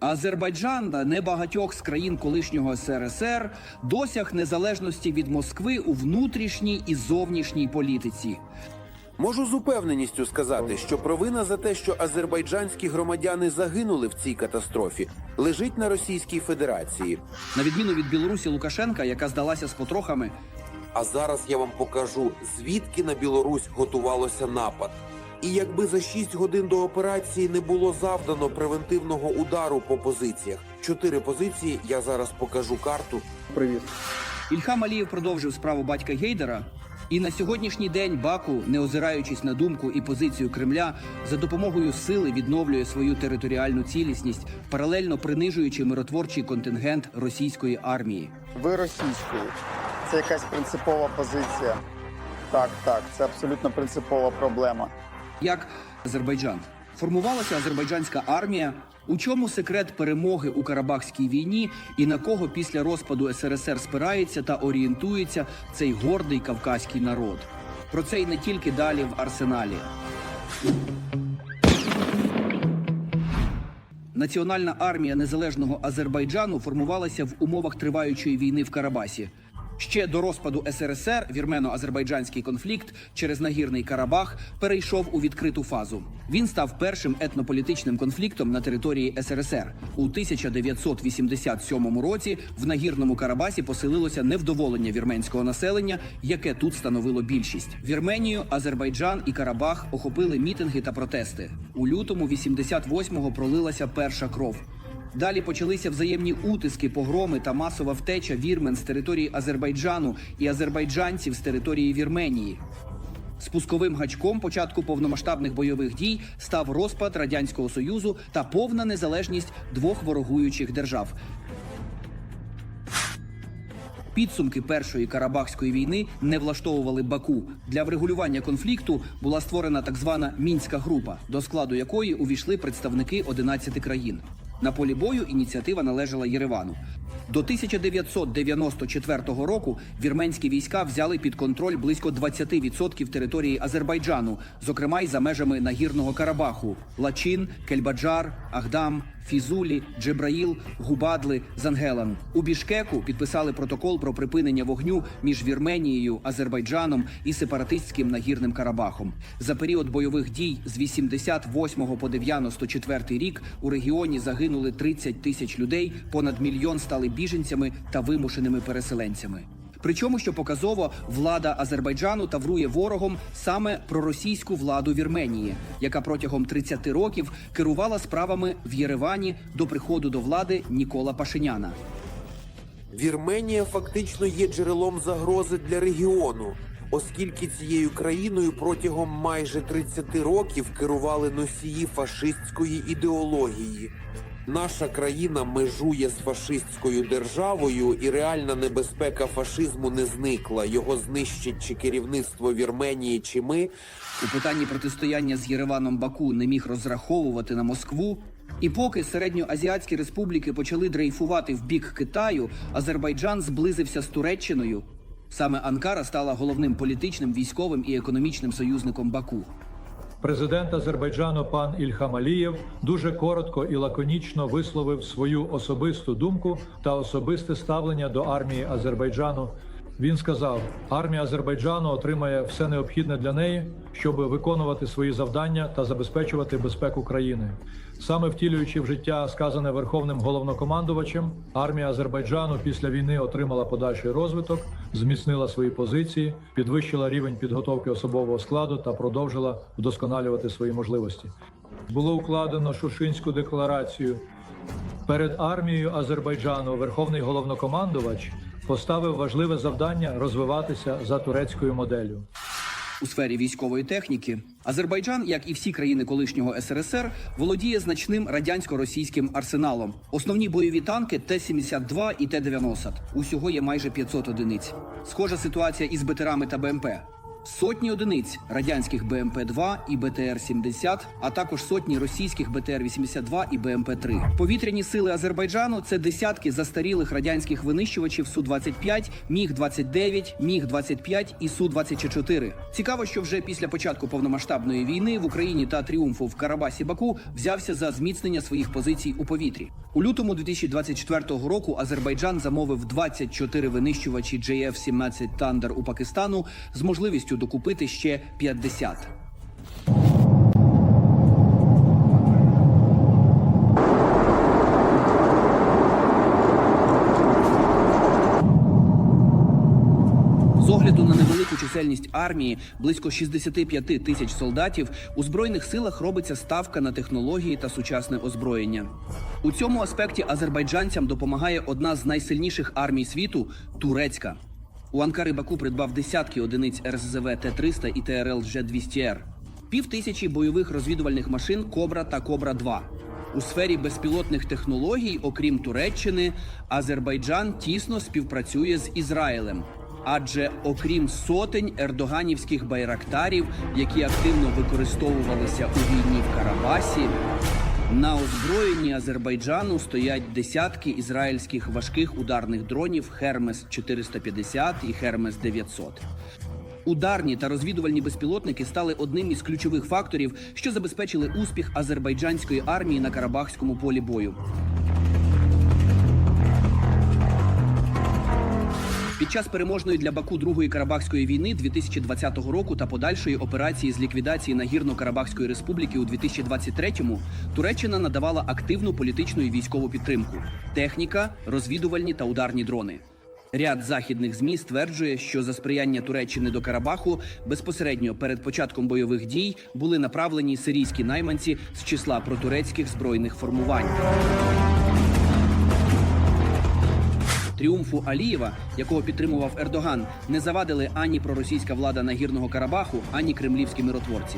Азербайджан та небагатьох з країн колишнього СРСР досяг незалежності від Москви у внутрішній і зовнішній політиці. Можу з упевненістю сказати, що провина за те, що азербайджанські громадяни загинули в цій катастрофі, лежить на Російській Федерації. На відміну від Білорусі Лукашенка, яка здалася з потрохами, А зараз я вам покажу, звідки на Білорусь готувалося напад. І якби за 6 годин до операції не було завдано превентивного удару по позиціях, чотири позиції я зараз покажу карту. Привіт. Ільхам Алієв продовжив справу батька Гейдера. І на сьогоднішній день Баку, не озираючись на думку і позицію Кремля, за допомогою сили відновлює свою територіальну цілісність, паралельно принижуючи миротворчий контингент російської армії. Ви російською. Це якась принципова позиція. Так, так, це абсолютно принципова проблема. Як Азербайджан формувалася азербайджанська армія. У чому секрет перемоги у Карабахській війні і на кого після розпаду СРСР спирається та орієнтується цей гордий кавказький народ? Про це й не тільки далі в арсеналі. Національна армія незалежного Азербайджану формувалася в умовах триваючої війни в Карабасі. Ще до розпаду СРСР вірмено-азербайджанський конфлікт через нагірний Карабах перейшов у відкриту фазу. Він став першим етнополітичним конфліктом на території СРСР. У 1987 році в нагірному Карабасі поселилося невдоволення вірменського населення, яке тут становило більшість. Вірменію, Азербайджан і Карабах охопили мітинги та протести. У лютому 88-го пролилася перша кров. Далі почалися взаємні утиски, погроми та масова втеча вірмен з території Азербайджану і азербайджанців з території Вірменії. Спусковим гачком початку повномасштабних бойових дій став розпад радянського союзу та повна незалежність двох ворогуючих держав. Підсумки першої карабахської війни не влаштовували Баку. Для врегулювання конфлікту була створена так звана мінська група, до складу якої увійшли представники 11 країн. На полі бою ініціатива належала Єревану. До 1994 року вірменські війська взяли під контроль близько 20% території Азербайджану, зокрема й за межами нагірного Карабаху: Лачин, Кельбаджар, Агдам, Фізулі, Джебраїл, Губадли, Зангелан. У Бішкеку підписали протокол про припинення вогню між Вірменією, Азербайджаном і сепаратистським нагірним Карабахом. За період бойових дій з 88 по 94 рік у регіоні загинули 30 тисяч людей, понад мільйон стали біженцями та вимушеними переселенцями. Причому, що показово, влада Азербайджану таврує ворогом саме проросійську владу Вірменії, яка протягом 30 років керувала справами в Єревані до приходу до влади Нікола Пашиняна. Вірменія фактично є джерелом загрози для регіону, оскільки цією країною протягом майже 30 років керували носії фашистської ідеології. Наша країна межує з фашистською державою, і реальна небезпека фашизму не зникла. Його знищить чи керівництво Вірменії, чи ми. У питанні протистояння з Єреваном Баку не міг розраховувати на Москву. І поки середньоазіатські республіки почали дрейфувати в бік Китаю, Азербайджан зблизився з Туреччиною. Саме Анкара стала головним політичним, військовим і економічним союзником Баку. Президент Азербайджану пан Ільхам Алієв дуже коротко і лаконічно висловив свою особисту думку та особисте ставлення до армії Азербайджану. Він сказав: армія Азербайджану отримає все необхідне для неї, щоб виконувати свої завдання та забезпечувати безпеку країни. Саме втілюючи в життя сказане верховним головнокомандувачем, армія Азербайджану після війни отримала подальший розвиток, зміцнила свої позиції, підвищила рівень підготовки особового складу та продовжила вдосконалювати свої можливості. Було укладено Шушинську декларацію. Перед армією Азербайджану верховний головнокомандувач поставив важливе завдання розвиватися за турецькою моделлю. У сфері військової техніки Азербайджан, як і всі країни колишнього СРСР, володіє значним радянсько-російським арсеналом. Основні бойові танки Т-72 і Т-90. Усього є майже 500 одиниць. Схожа ситуація із БТРами та БМП. Сотні одиниць радянських БМП-2 і БТР-70, а також сотні російських БТР-82 і БМП-3. Повітряні сили Азербайджану це десятки застарілих радянських винищувачів Су-25, Міг-29, Міг-25 і Су-24. Цікаво, що вже після початку повномасштабної війни в Україні та тріумфу в Карабасі Баку взявся за зміцнення своїх позицій у повітрі. У лютому 2024 року Азербайджан замовив 24 винищувачі JF-17 Thunder у Пакистану з можливістю докупити ще 50. З огляду на невелику чисельність армії, близько 65 тисяч солдатів, у збройних силах робиться ставка на технології та сучасне озброєння. У цьому аспекті азербайджанцям допомагає одна з найсильніших армій світу турецька. У Анкари Баку придбав десятки одиниць РСЗВ Т-300 і ТРЛ Ж-200Р, пів тисячі бойових розвідувальних машин Кобра та Кобра 2 у сфері безпілотних технологій, окрім Туреччини, Азербайджан тісно співпрацює з Ізраїлем. Адже окрім сотень ердоганівських байрактарів, які активно використовувалися у війні в Карабасі, на озброєнні Азербайджану стоять десятки ізраїльських важких ударних дронів Хермес 450 і Хермес 900. Ударні та розвідувальні безпілотники стали одним із ключових факторів, що забезпечили успіх азербайджанської армії на Карабахському полі бою. Під час переможної для Баку Другої Карабахської війни 2020 року та подальшої операції з ліквідації Нагірно-Карабахської республіки у 2023-му Туреччина надавала активну політичну і військову підтримку: техніка, розвідувальні та ударні дрони. Ряд західних змі стверджує, що за сприяння Туреччини до Карабаху безпосередньо перед початком бойових дій були направлені сирійські найманці з числа протурецьких збройних формувань. Тріумфу Алієва, якого підтримував Ердоган, не завадили ані проросійська влада нагірного Карабаху, ані кремлівські миротворці.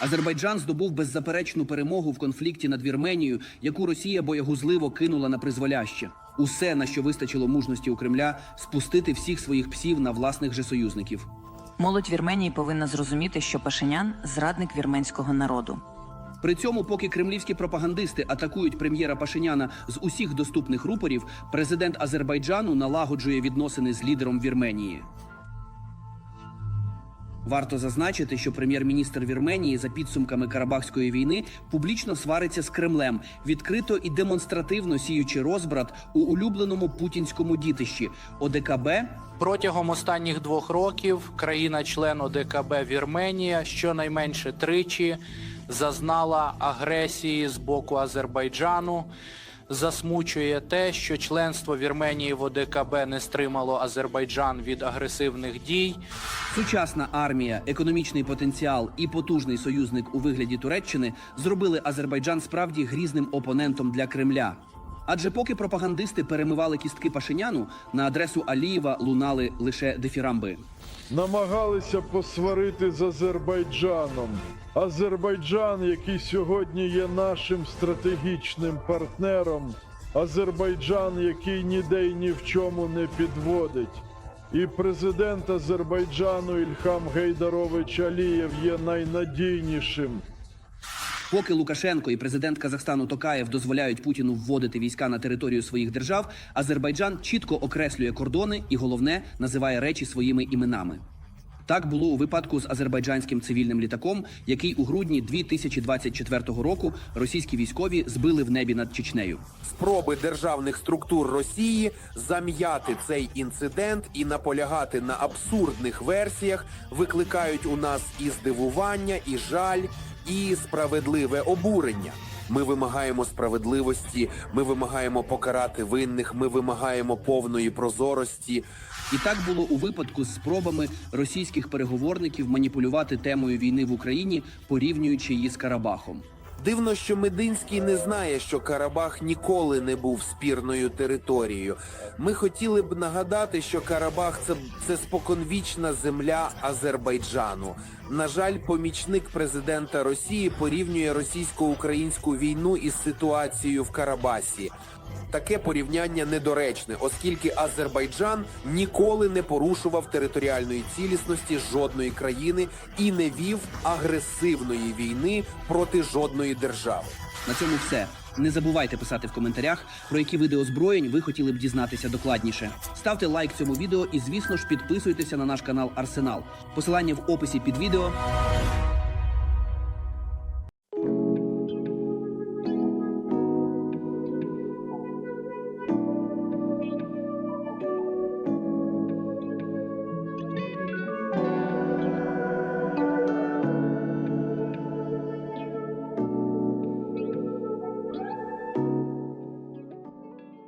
Азербайджан здобув беззаперечну перемогу в конфлікті над Вірменією, яку Росія боягузливо кинула на призволяще. Усе, на що вистачило мужності у Кремля, спустити всіх своїх псів на власних же союзників. Молодь Вірменії повинна зрозуміти, що Пашинян зрадник вірменського народу. При цьому, поки кремлівські пропагандисти атакують прем'єра Пашиняна з усіх доступних рупорів, президент Азербайджану налагоджує відносини з лідером Вірменії. Варто зазначити, що прем'єр-міністр Вірменії за підсумками Карабахської війни публічно свариться з Кремлем, відкрито і демонстративно сіючи розбрат у улюбленому путінському дітищі ОДКБ Протягом останніх двох років країна-член ОДКБ Вірменія щонайменше тричі зазнала агресії з боку Азербайджану. Засмучує те, що членство Вірменії в ОДКБ не стримало Азербайджан від агресивних дій. Сучасна армія, економічний потенціал і потужний союзник у вигляді Туреччини зробили Азербайджан справді грізним опонентом для Кремля. Адже поки пропагандисти перемивали кістки Пашиняну, на адресу Алієва лунали лише дифірамби. намагалися посварити з Азербайджаном. Азербайджан, який сьогодні є нашим стратегічним партнером, Азербайджан, який ніде й ні в чому не підводить. І президент Азербайджану Ільхам Гейдарович Алієв є найнадійнішим. Поки Лукашенко і президент Казахстану Токаєв дозволяють Путіну вводити війська на територію своїх держав, Азербайджан чітко окреслює кордони і головне називає речі своїми іменами. Так було у випадку з азербайджанським цивільним літаком, який у грудні 2024 року російські військові збили в небі над Чечнею. Спроби державних структур Росії зам'яти цей інцидент і наполягати на абсурдних версіях викликають у нас і здивування, і жаль, і справедливе обурення. Ми вимагаємо справедливості, ми вимагаємо покарати винних, ми вимагаємо повної прозорості. І так було у випадку з спробами російських переговорників маніпулювати темою війни в Україні, порівнюючи її з Карабахом. Дивно, що Мединський не знає, що Карабах ніколи не був спірною територією. Ми хотіли б нагадати, що Карабах це, це споконвічна земля Азербайджану. На жаль, помічник президента Росії порівнює російсько-українську війну із ситуацією в Карабасі. Таке порівняння недоречне, оскільки Азербайджан ніколи не порушував територіальної цілісності жодної країни і не вів агресивної війни проти жодної держави. На цьому все. Не забувайте писати в коментарях, про які види озброєнь ви хотіли б дізнатися докладніше. Ставте лайк цьому відео і, звісно ж, підписуйтеся на наш канал Арсенал. Посилання в описі під відео.